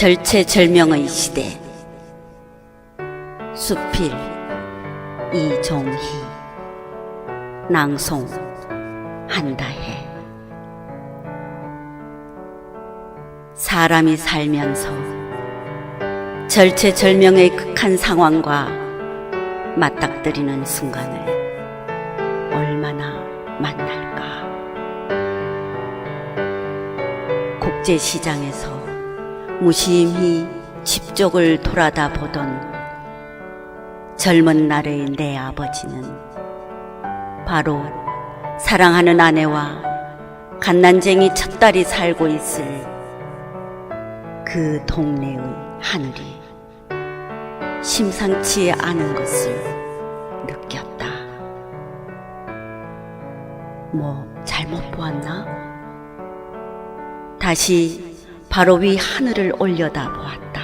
절체절명의 시대. 수필 이종희 낭송 한다해. 사람이 살면서 절체절명의 극한 상황과 맞닥뜨리는 순간을 얼마나 만날까? 국제시장에서 무심히 집 쪽을 돌아다 보던 젊은 날의 내 아버지는 바로 사랑하는 아내와 갓난쟁이 첫 딸이 살고 있을 그 동네의 하늘이 심상치 않은 것을 느꼈다. 뭐 잘못 보았나? 다시 바로 위 하늘을 올려다 보았다.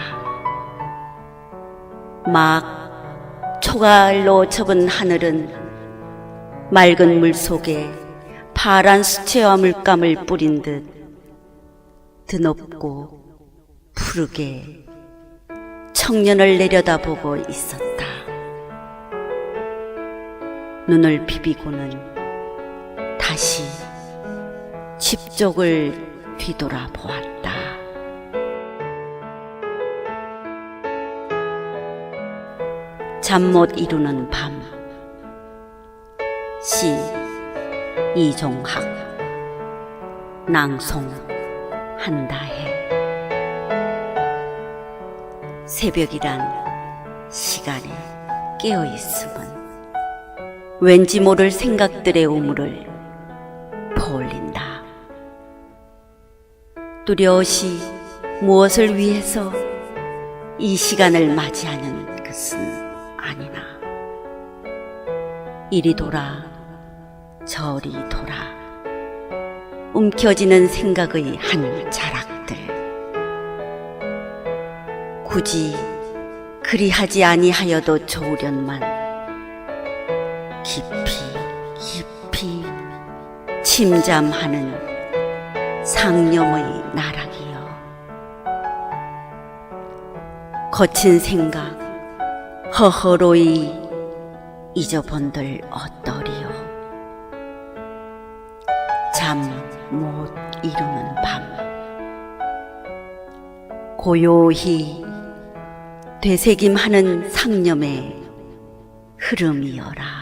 막 초가을로 접은 하늘은 맑은 물 속에 파란 수채화 물감을 뿌린 듯 드높고 푸르게 청년을 내려다보고 있었다. 눈을 비비고는 다시 집 쪽을 뒤돌아 보았다. 잠 못 이루는 밤. 시 이종학 낭송 한다해 새벽이란 시간에 깨어 있음은 왠지 모를 생각들의 우물을 퍼올린다. 뚜렷이 무엇을 위해서 이 시간을 맞이하는 것은 아니나. 이리 돌아 저리 돌아. 움켜쥐는 생각의 한 자락들. 굳이 그리하지 아니하여도 좋으련만. 깊이 깊이 침잠하는 상념의 나락이여. 거친 생각 허허로이 잊어본들 어떠리요? 잠 못 이루는 밤. 고요히 되새김하는 상념의 흐름이여라